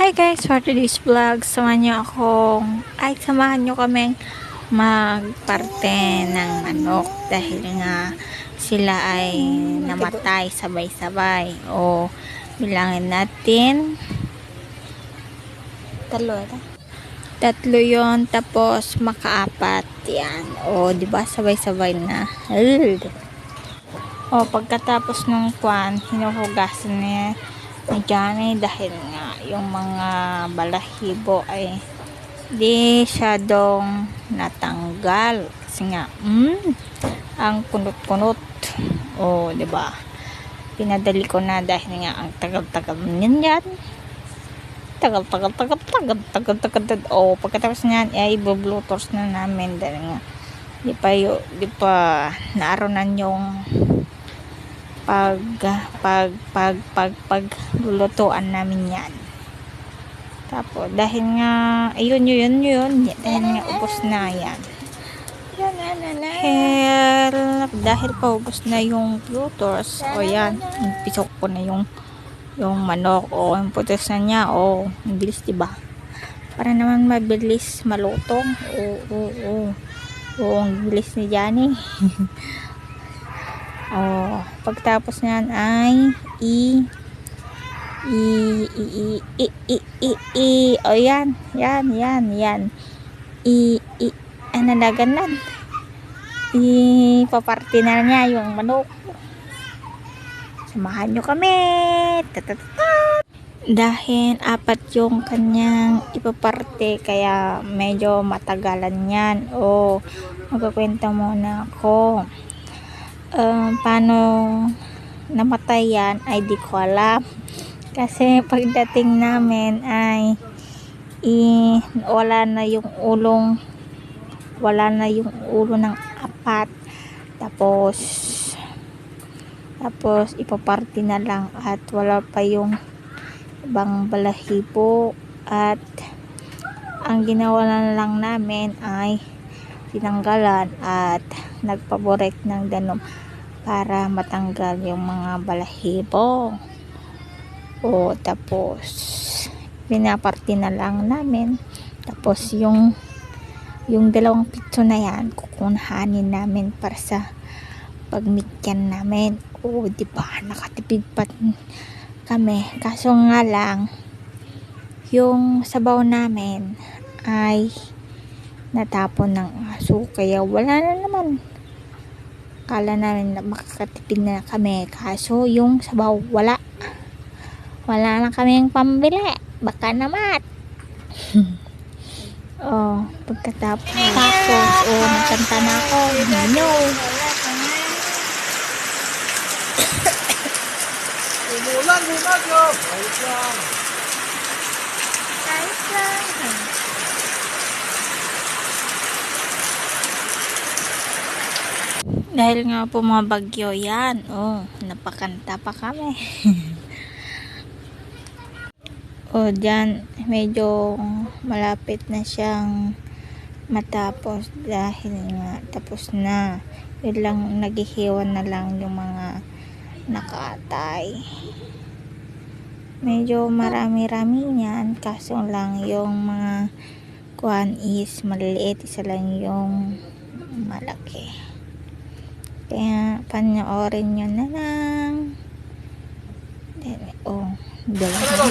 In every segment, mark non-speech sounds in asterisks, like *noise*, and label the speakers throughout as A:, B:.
A: Hi guys, for today's vlog, samahan niyo akong, ay samahan niyo kaming magparte ng manok dahil nga sila ay namatay sabay-sabay. O bilangin natin. Talo ata. Tatlo yon tapos makaapat yan. O di ba sabay-sabay na. O pagkatapos ng kwan hinuhugasan niya ni Johnny dahil nga yung mga balahibo ay di syadong natanggal. Kasi nga mm, ang kunot-kunot. O di ba? Pinadali ko na dahil nga ang tagal-tagal niyan yan tagal tagal tagal tagal tagal tagal tagal. O pagkatapos niyan ay bublutos na namin dahil nga di pa yo, di pa naaronan yung pag pag pag pag pag lulutuan namin yan. Tapos dahil nga ayun yun yun dahil nga ubos na yan. Dahil dahil pa ubos na yung bluetooth o yan pisok ko na yung yung manok o yung putos na niya o ang bilis diba para naman mabilis malutong o o o o ang bilis ni Johnny *laughs* Oh, pagtapos niyan ay i i i i i i i, oh yan, yan, yan, yan. I i ano na ganan. I paparty na niya yung manok. Samahan nyo kami. Tatatata. Dahil apat yung kanyang ipaparte kaya medyo matagalan yan. O magkakwenta muna ako um, paano namatay yan ay di ko alam. Kasi pagdating namin ay i, wala na yung ulong wala na yung ulo ng apat. Tapos tapos ipaparty na lang at wala pa yung ibang balahibo. At ang ginawa na lang namin ay tinanggalan at nagpaborek ng danom para matanggal yung mga balahibo. O tapos pinaparty na lang namin. Tapos yung yung dalawang pitso na yan kukunahanin namin para sa pagmikyan namin. O di ba nakatipid pa kami. Kaso nga lang yung sabaw namin ay natapon ng aso. Kaya wala na naman. Kala namin na makakatipid na kami. Kaso yung sabaw wala. Wala na kaming pambili. Baka naman. *laughs* Oh pagkatapos tapos oh nakanta na ako. No
B: Umulan muna, Job. Ayos lang.
A: ayos lang dahil nga po mga bagyo yan. Oh napakanta pa kami. *laughs* O dyan medyo malapit na siyang matapos dahil nga tapos na. Yun lang naghihiwan na lang yung mga nakaatay medyo marami-rami yan kaso lang yung mga kuhan is maliliit isa lang yung malaki kaya panoorin nyo na lang Then, oh dalawa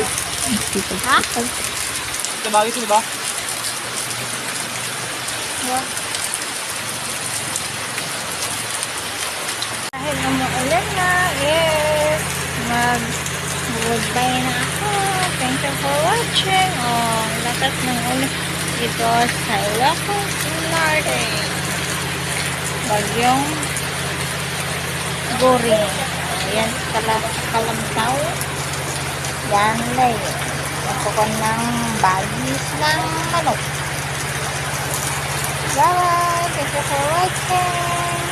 A: dito
B: Ha? Tabagin sino ba?
A: Dahil umuulan na, yes, mag goodbye na ako. Thank you for watching. Oh, lakas ng ulan. Ito sa Ilocos Norte. Bagyong Goring. Ayan, kala kalamtaw. Yan, lay. Ako ko ng bagis ng manok. Bye! Thank you for watching.